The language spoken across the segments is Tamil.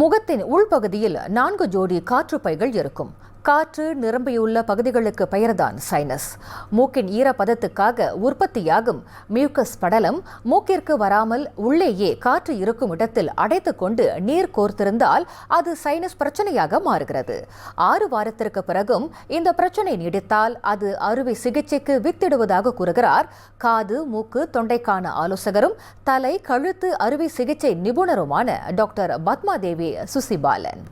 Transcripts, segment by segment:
முகத்தின் உள்பகுதியில் நான்கு ஜோடி காற்றுப்பைகள் இருக்கும். காற்று நிரம்பியுள்ள பகுதிகளுக்கு பெயர்தான் சைனஸ். மூக்கின் ஈரப்பதத்துக்காக உற்பத்தியாகும் மியூக்கஸ் படலம் மூக்கிற்கு வராமல் உள்ளேயே காற்று இருக்கும் இடத்தில் அடைத்துக்கொண்டு நீர் கோர்த்திருந்தால் அது சைனஸ் பிரச்சனையாக மாறுகிறது. ஆறு வாரத்திற்கு பிறகும் இந்த பிரச்சனை நீடித்தால் அது அறுவை சிகிச்சைக்கு வித்திடுவதாக கூறுகிறார். காது மூக்கு தொண்டைக்கான ஆலோசகரும் தலை கழுத்து அறுவை சிகிச்சை நிபுணருமான டாக்டர் பத்மாதேவி சுசிபாலன்.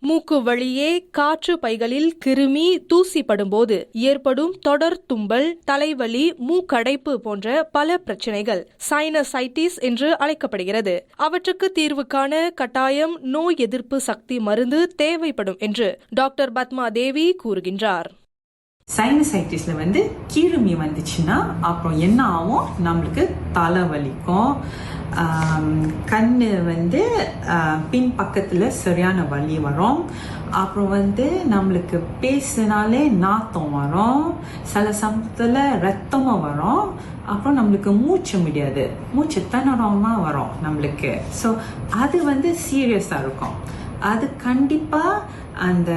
மூக்கு வழியே காற்று பைகளில் கிருமி தூசிப்படும்போது ஏற்படும் தொடர் தும்பல் தலைவலி மூக்கடைப்பு போன்ற பல பிரச்சனைகள் சைனசைட்டிஸ் என்று அழைக்கப்படுகிறது. அவற்றுக்கு தீர்வு காண கட்டாயம் நோய் எதிர்ப்பு சக்தி மருந்து தேவைப்படும் என்று டாக்டர் பத்மா தேவி கூறுகின்றார். சைனசைட்டிஸில் வந்து கீழுமி வந்துச்சுன்னா அப்புறம் என்ன ஆகும்? நம்மளுக்கு தலை வலிக்கும் கண் வந்து பின் பக்கத்தில் சரியான வலி வரும். அப்புறம் வந்து நம்மளுக்கு பேசினாலே நாத்தம் வரும். சில சமயத்தில் ரத்தமும் வரும். அப்புறம் நம்மளுக்கு மூச்சு முடியாது. மூச்சு திணறமா வரும் நம்மளுக்கு. ஸோ அது வந்து சீரியஸாக இருக்கும். அது கண்டிப்பாக அந்த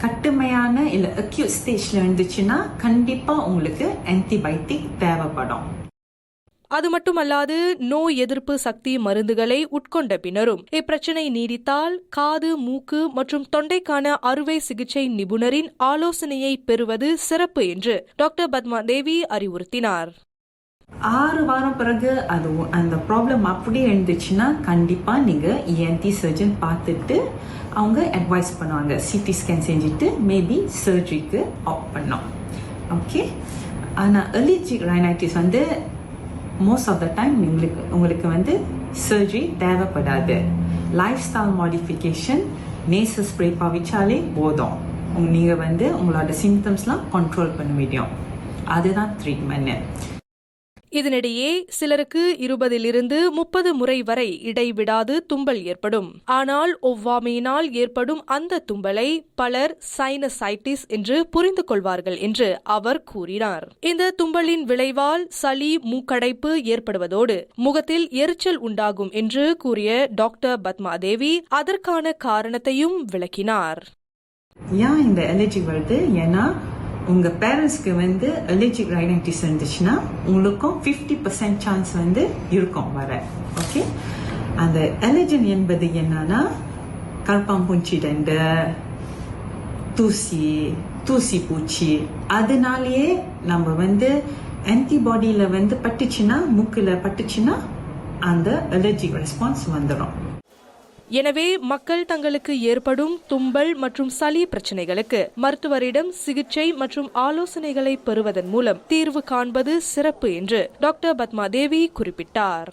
கட்டுமையான இல்லை அக்யூட் ஸ்டேஜில் இருந்துச்சுன்னா கண்டிப்பாக உங்களுக்கு ஆன்டிபயோட்டிக் தேவைப்படும். அது மட்டுமல்லாது நோய் எதிர்ப்பு சக்தி மருந்துகளை உட்கொண்ட பின்னரும் இப்பிரச்சனை நீடித்தால் காது மூக்கு மற்றும் தொண்டைக்கான அறுவை சிகிச்சை நிபுணரின் ஆலோசனையை பெறுவது சிறப்பு என்று டாக்டர் பத்மா தேவி அறிவுறுத்தினார். ஆறு வாரம் பிறகு அது அந்த ப்ராப்ளம் அப்படியே இருந்துச்சுன்னா கண்டிப்பாக நீங்கள் இஎன்டி சர்ஜன் பார்த்துட்டு அவங்க அட்வைஸ் பண்ணுவாங்க. சிடி ஸ்கேன் செஞ்சுட்டு மேபி சர்ஜரிக்கு ஆப்ட் பண்ணோம் ஓகே ஆனால் அலர்ஜிக் ரைனைட்டிஸ் வந்து மோஸ்ட் ஆஃப் த டைம் உங்களுக்கு உங்களுக்கு வந்து சர்ஜரி தேவைப்படாது. Lifestyle modification nasal spray பாவிச்சாலே போதும். நீங்கள் வந்து உங்களோட சிம்டம்ஸ்லாம் கண்ட்ரோல் பண்ண முடியும். அதுதான் ட்ரீட்மெண்ட் இதனிடையே சிலருக்கு இருபதிலிருந்து முப்பது முறை வரை இடைவிடாது தும்பல் ஏற்படும். ஆனால் ஒவ்வாமையினால் ஏற்படும் அந்த தும்பலை பலர் சைனசைட்டிஸ் என்று புரிந்து கொள்வார்கள் என்று அவர் கூறினார். இந்த தும்பலின் விளைவால் சளி மூக்கடைப்பு ஏற்படுவதோடு முகத்தில் எரிச்சல் உண்டாகும் என்று கூறிய டாக்டர் பத்மா தேவி அதற்கான காரணத்தையும் விளக்கினார். ஏன் இந்த அலர்ஜி வருது? ஏன்னா உங்கள் பேரண்ட்ஸ்க்கு வந்து அலர்ஜிக் ரைனைட்டிஸ் இருந்துச்சுன்னா உங்களுக்கும் 50% பர்சன்ட் சான்ஸ் வந்து இருக்கும் வர. ஓகே அந்த அலர்ஜன் என்பது என்னன்னா கருப்பாம்பூச்சி தண்டு தூசி தூசி பூச்சி. அதனாலேயே நம்ம வந்து ஆன்டிபாடியில் வந்து பட்டுச்சுன்னா மூக்கில் பட்டுச்சுன்னா அந்த அலர்ஜிக் ரெஸ்பான்ஸ் வந்துடும் எனவே மக்கள் தங்களுக்கு ஏற்படும் தும்பல் மற்றும் சளி பிரச்சனைகளுக்கு மருத்துவரிடம் சிகிச்சை மற்றும் ஆலோசனைகளை பெறுவதன் மூலம் தீர்வு காண்பது சிறப்பு என்று டாக்டர் பத்மா தேவி குறிப்பிட்டார்.